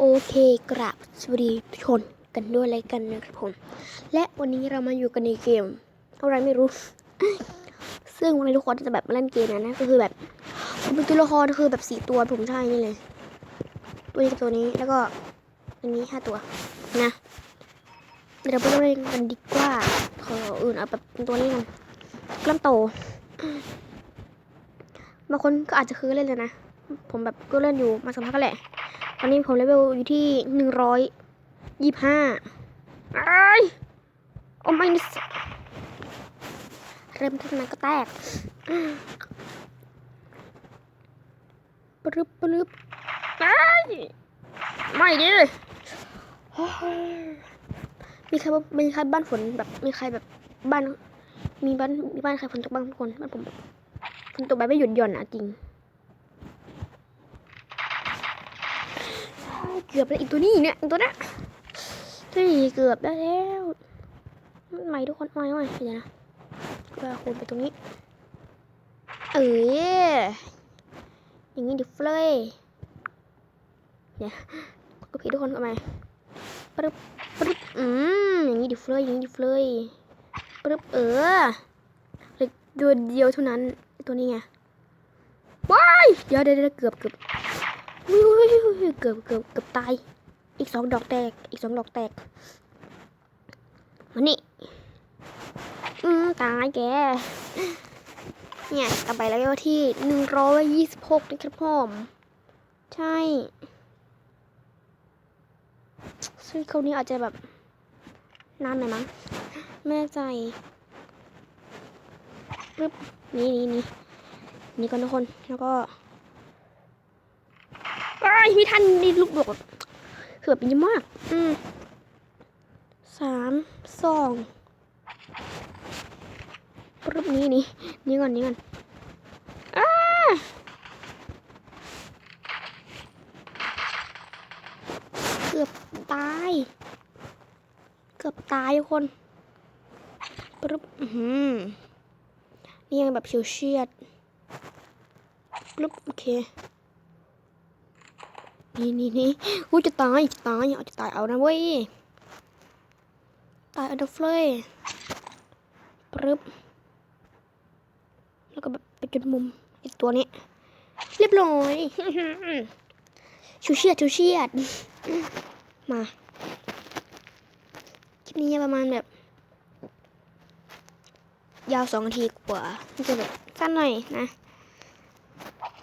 โอเคกราบสวัสดีทุกคนกันด้วยอะไรกันนะครับผม และวันนี้เรามาอยู่กันในเกมอะไรไม่รู้ ซึ่งวันนี้ทุกคนจะแบบมาเล่นเกมนะนะก็คือแบบผมเป็นตัวละครคือแบบสี่ตัวผมใช่นี่เลย ตัวนี้กับตัวนี้แล้วก็อันนี้ห้าตัวนะเดี๋ยวเราไปเล่นกันดีกว่าขออื่นเอาแบบเป็นตัวนี้กันกล้ามโตบางคนก็อาจจะเคยเล่นเลยนะ ผมแบบก็เล่นอยู่มาสักพักก็แหละ ตอนนี้ผมเลเวลอยู่ที่หนึ่งร้อยยี่ห้าไอ้ยโอ้ไม่นิสเริ่มทำไมก็แตกปรึบปรึบไอ้ยไม่ดิมีใครบ้างมีใครบ้านฝนแบบมีใครแบบบ้าน มีบ้านมีบ้านใครฝนตกบ้างทุกคนบ้านผมแบบฝนตกแบบไม่หยุดหย่อนอะจริง กือบแล้วอีกตัวนี้เนี่ยตัวนี้ตัวนี้เกือบได้แล้วใหม่ทุกคนใหม่ใหม่เดี๋ยวนะก็คูณไปตรงนี้ เอออย่างนี้ดิเฟลยเนี่ยก็พี่ทุกคนเอาไหมปึ๊บปึ๊บอืมอย่างนี้ดิเฟลยอย่างนี้ดิเฟลยปึ๊บเออเหลือตัวเดียวเท่านั้นตัวนี้ไงว้ายเดี๋ยวเดี๋ยวเกือบเกือบ เกือบเกือบเกือบตาย อีกสองดอกแตก อีกสองดอกแตกมานี่อืมตายแก เนี่ยต่อไปแล้วที่หนึ่งร้อยยี่สิบหกนะครับผมใช่ซึ่งเขาวนี้อาจจะแบบนานหน่อยมั้งไม่แน่ใจปึ๊บนี่นี่นี่นี่ก่อนทุกคน แล้วก็ ไอ้ยไม่ทันนี่ลูกดอกแบบคือบบเยอะมาก อืมสามสองรูปนี้นี่นี่ก่อนนี่ก่อนอ้าเกือบตาย เกือบตายทุกคนปึ๊บอื้อหือนี่ยังแบบเฉียวเฉียดปึ๊บโอเค นี่นี่นี่กูจะตายจะตายเอาจะตายเอานะเว้ยตายเอาเดฟเลยปึ๊บแล้วก็แบบไปจุดมุมไอตัวนี้ เรียบร้อยชูเชียดชูเชียดมาคลิปนี้ประมาณแบบ ยาวสองนาทีกว่ามันจะแบบสั้นหน่อยนะ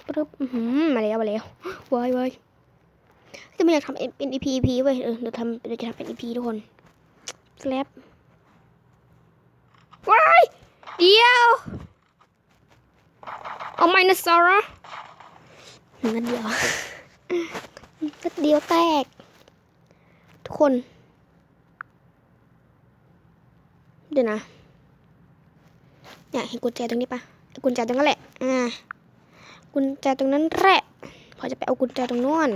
ปึ๊บอื้อมาแล้วมาแล้วว้ายว้าย ไม่อยากทำเป็น EP EP เว้ยเออเดี๋ยวทำเดี๋ยวจะทำเป็น EP ทุกคนแลปว้ายเดียวเอาไมนะซาร่างั้นเดียวก็เดียวแตก ทุกคน เดี๋ยวนะอยากเห็นกุญแจตรงนี้ปะกุญแจตรงนั้นแหละอ่ากุญแจตรงนั้นแหละพอจะไปเอากุญแจตรงนู้น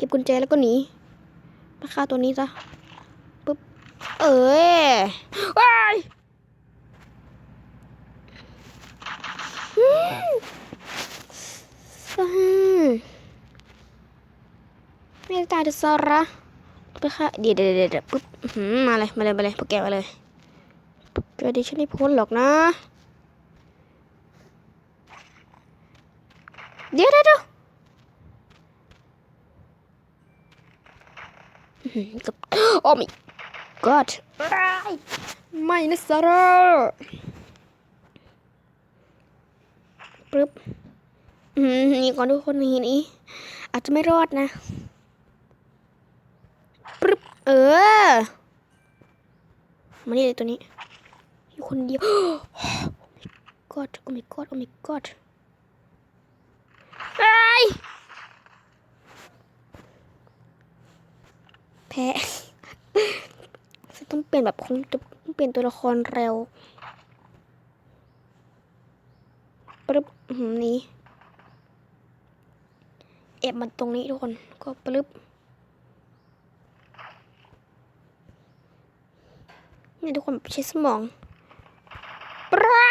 ก็บกุญแจแล้วก็หนีมาฆ่าตัวนี้ซะปุ๊บ เอ้ยว้ายอืมอืมไม่ตายจะซาระไปค่ะเดี๋ยวเดี๋ยวเดี๋ยวปุ๊บมาเลย มาเลย มาเลยพวกแกมาเลยปุ๊บแกดิฉันไม่พ้นหรอกนะ เดี๋ยวเดี๋ยวเดี๋ยว กับโอ้ my god ไม่นะซาร่าปึ๊บมนี่ก่อนทุกคนนี่นี่อาจจะไม่รอดนะปึ๊บเออมานี่เลยตัวนี้อยู่คนเดียวโอ้ my god โอ้ my god โอ้ my god ไอ้ แพ้ต้องเปลี่ยนแบบคงจะเปลี่ยนตัวละครเร็วปึ๊บนี้แอบมันตรงนี้ทุกคนก็ปึ๊บเนี่ทุกคนใช้สมองปลา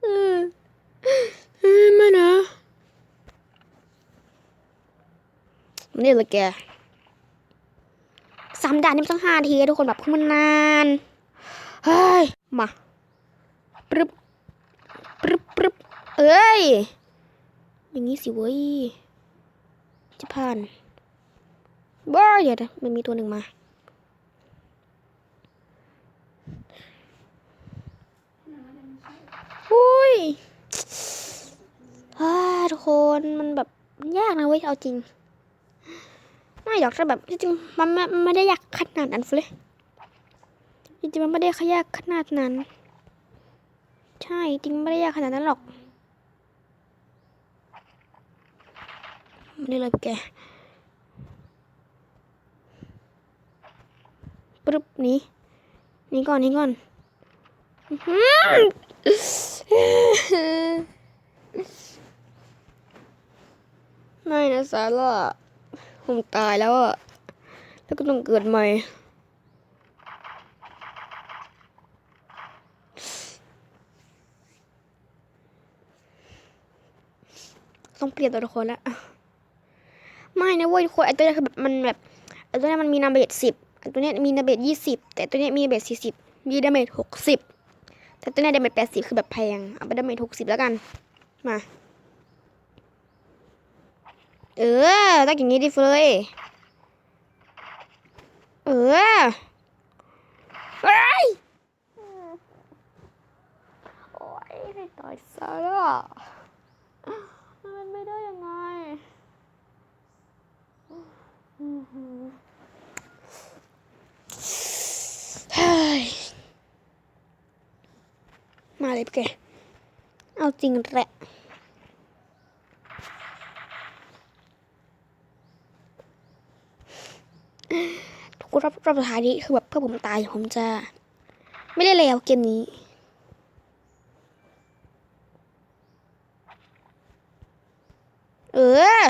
เออไม่นะนี่แหละแก สามด่านนี่มันต้องห้าทีทุกคนแบบคือมันนานเฮ้ยมาปรึบปรึบปรึบเอ้ยอย่างนี้สิเว้ยจะผ่านบ้าเดี๋ยวนะมันมีตัวหนึ่งมาอุ้ยฮ่าทุกคนมันแบบยากนะเว้ยเอาจริง ไม่หรอกแต่แบบจริงๆมันไม่ไม่ได้ยากขนาดนั้นเลยจริงๆมันไม่ได้ขยากขนาดนั้น ใช่จริงไม่ได้ยากขนาดนั้นหรอกไม่ได้เลยแกปึ๊บนี้ นี่ก่อนนี่ก่อนไม่นะซาร่า ผมตายแล้วอะแล้วก็ต้องเกิดใหม่ต้องเปลี่ยนตัวละครแล้วอะไม่นะเว้ยทุกคนไอตัวนี้คือแบบมันแบบไอตัวนี้มันมีนาเบตสิบไอตัวนี้มีนาเบตยี่สิบแต่ตัวนี้มีนาเบตสี่สิบมีดาเมจหกสิบแต่ตัวนี้ดาเมจแปดสิบคือแบบแพงเอาไปดาเมจหกสิบแล้วกันมา เออต้งอย่างนี้ดิเฟยเออเอ้ยโอ้ยไม่ต่อยซะแล้วมันไม่ได้ยังไงเฮ้ยมาเลยพี่แกเอาจริงแหละ ทุก รอบรอบสุดท้ายนี้คือแบบเพื่อผมตายผมจะ ไม่ได้แล้วเกมนี้เออ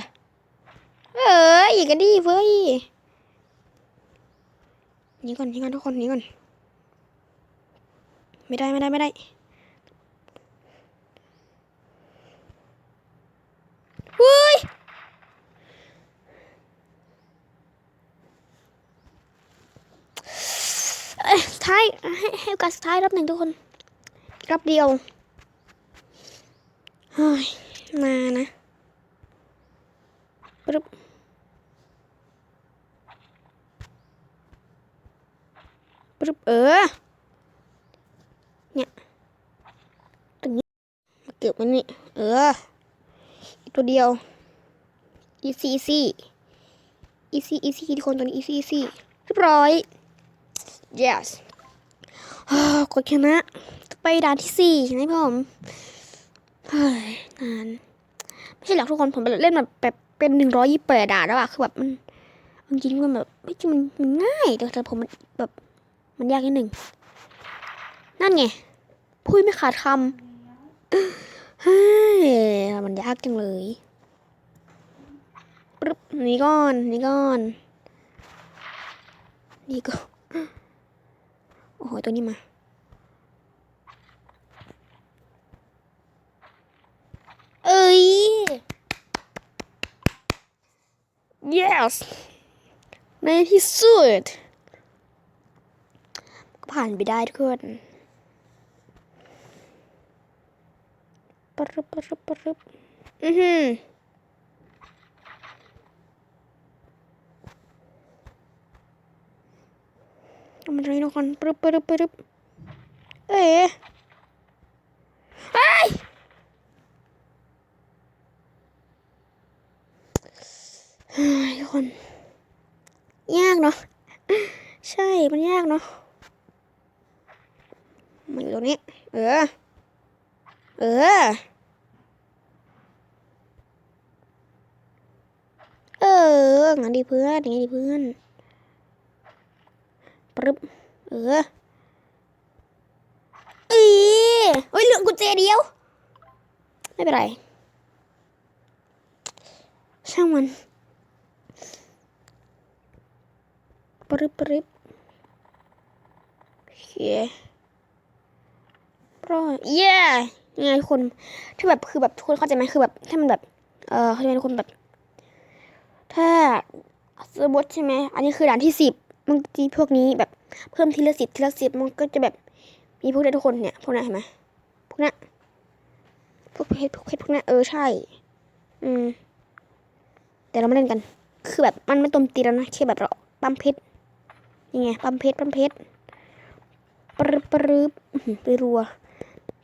เออ อีกก็ดีเว้ยนี่ก่อนนี่ก่อนทุกคนนี่ก่อน ไม่ได้ไม่ได้ไม่ได้เฮ้ย เอ้ยสุด ท้ายให้ให้โอกาสสุดท้ายรอบหนึ่งทุกคนรอบเดียวเฮ้ยมานะปึ๊บปึ๊บเออ เนี่ยตรงนี้มาเก็บมันนี่เอออตัวเดียว easy easy easy easy ทุกคนตัวนี้ easy easy เรียบร้อย yes กดชนะ ไปด่านที่สี่ใช่ไหมผมเฮ้ยนานไม่ใช่หรอกทุกคนผมเล่นแบบแบบเป็นหนึ่งร้อยยี่สิบแปดด่านแล้วอะคือแบบมันจริงๆมันแบบไม่จริงมันมันง่ายแต่แต่ผมมันแบบมันยากนิดหนึ่งนั่นไงพูดไม่ขาดคำเฮ้ยมันยากจังเลยปึ๊บนี่ก่อนนี่ก่อนนี่ก็โอ้โหตัวนี้มา เอ้ย yes ในที่สุด ผ่านไปได้ทุกคนปรึบปรึบปรึบอือหือเอามันตรงนี้ทุกคนปรึบปรึบปรึบเอ๊ะเอ้ย เฮ้ย ทุกคน ยากเนาะใช่มันยากเนาะมันอยู่ตรงนี้ เออ เออ เออ งั้นดีเพื่อนงั้นดีเพื่อนปรึบเอออีเฮ้ยเหลือกุญแจเดียว ไม่เป็นไร ช่างมัน ป รึบปรึบโอเครอดเย้ยังไงคนถ้าแบบคือแบบทุกคนเข้าใจไหมคือแบบถ้ามันแบบ เออเข้าใจไหมคนแบบ ถ้าสมมติใช่ไหมอันนี้คือด่านที่สิบมันจีพวกนี้แบบเพิ่มทีละสิบทีละสิบมันก็จะแบบมีพวกนี้ทุกคนเนี่ยพวกนั้นเห็นไหมพวกนั้นพวกเพชรพวกเพชรพวกนั้นเออใช่ อืมแต่เราไม่เล่นกัน คือแบบมันไม่ตมตีแล้วนะแค่แบบเราปั๊มเพชร ยังไงปั๊มเพชรปั๊มเพชรปรึบปรึบไปรัว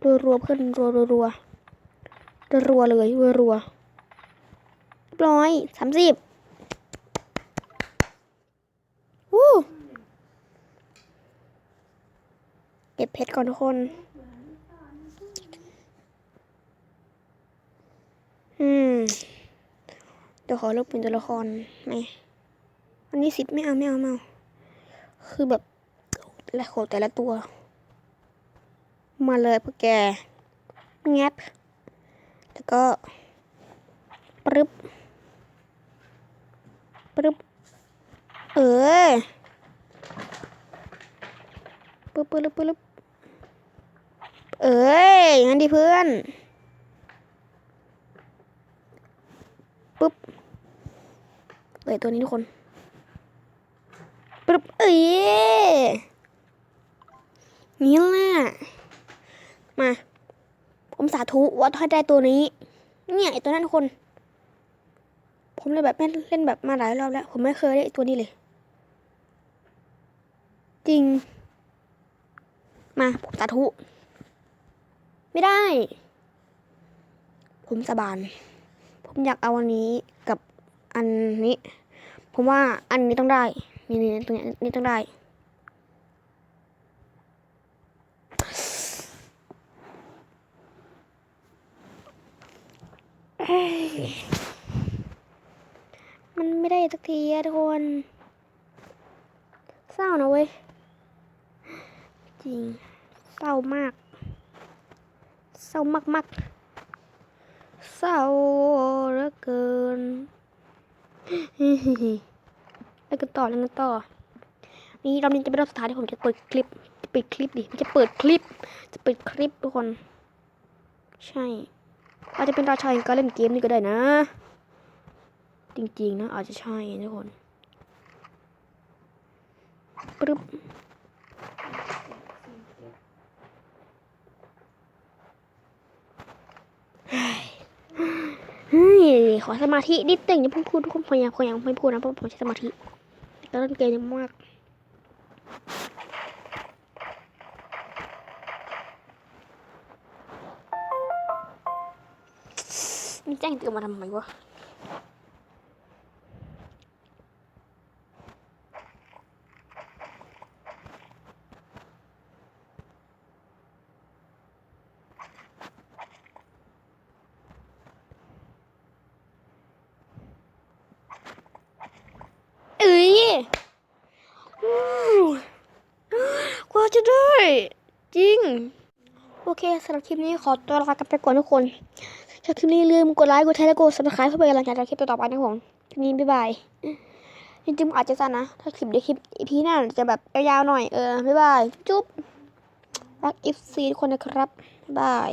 รัวรัวเพื่อนรัวรัวรัวรัวเลยรัวรัวร้อยสามสิบวู้เก็บเพชรก่อนทุกคนอืมเดี๋ยวขอเลือกเป็นตัวละครไหมอันนี้สิบไม่เอาไม่เอาไม่เอา คือแบบแต่ละโคแต่ละตัว มาเลยพวกแกแงบแล้วก็ปรึบปรึบเออปึ๊บปึ๊บปึ๊บปึ๊บเอ้ยงั้นดิเพื่อนปึ๊บเลยตัวนี้ทุกคน ปึ๊บเอ้ยนี่แหละมาผมสาธุว่าถ้าได้ตัวนี้ เนี่ยไอตัวนั้นคน ผมเลยแบบเล่นเล่นแบบมาหลายรอบแล้ว ผมไม่เคยได้ตัวนี้เลย จริง มาผมสาธุ ไม่ได้ ผมสาบาน ผมอยากเอาอันนี้กับอันนี้ ผมว่าอันนี้ต้องได้ นี่นี่ตรงนี้นี่ต้องได้ มันไม่ได้สักทีอะทุกคนเศร้านะเว้ย จริงเศร้ามาก เศร้ามากมากเศร้าเหลือเกิน แล้วกันต่อแล้วกันต่อ นี่รอบนี้จะเป็นรอบสุดท้ายที่ผมจะเปิดคลิป จะเปิดคลิปดิจะเปิดคลิป จะเปิดคลิปทุกคน ใช่ อาจจะเป็นราชาแห่งการเล่นเกมนี่ก็ได้นะ จริงๆนะอาจจะใช่ทุกคนปึ๊บเฮ้ยขอสมาธินิดหนึ่งอย่าเพิ่งพูดทุกคนพยายามพยายามไม่พูดนะเพราะผมใช้สมาธิ แล้วเล่นเกมเยอะมากมันแจ้งเตือนมาทำไมวะ เอ้ยอู้กว่า จะได้ จริง โอเคสำหรับคลิปนี้ขอตัวลากันไปก่อนทุกคนถ้าคลิปนี้ลืมกดไลค์กดแชร์และกดซับสไครต์เพื่อเป็นกำลังใจในคลิปต่อไปนะผมคลิปนี้บ๊ายบายจริงๆอาจจะสั้นนะ ถ้าคลิปเดี๋ยวคลิปอีพีหน้าจะแบบยาวๆหน่อยเออบ๊ายบายจุ๊บรักอีฟซีทุกคนนะครับบ๊ายบาย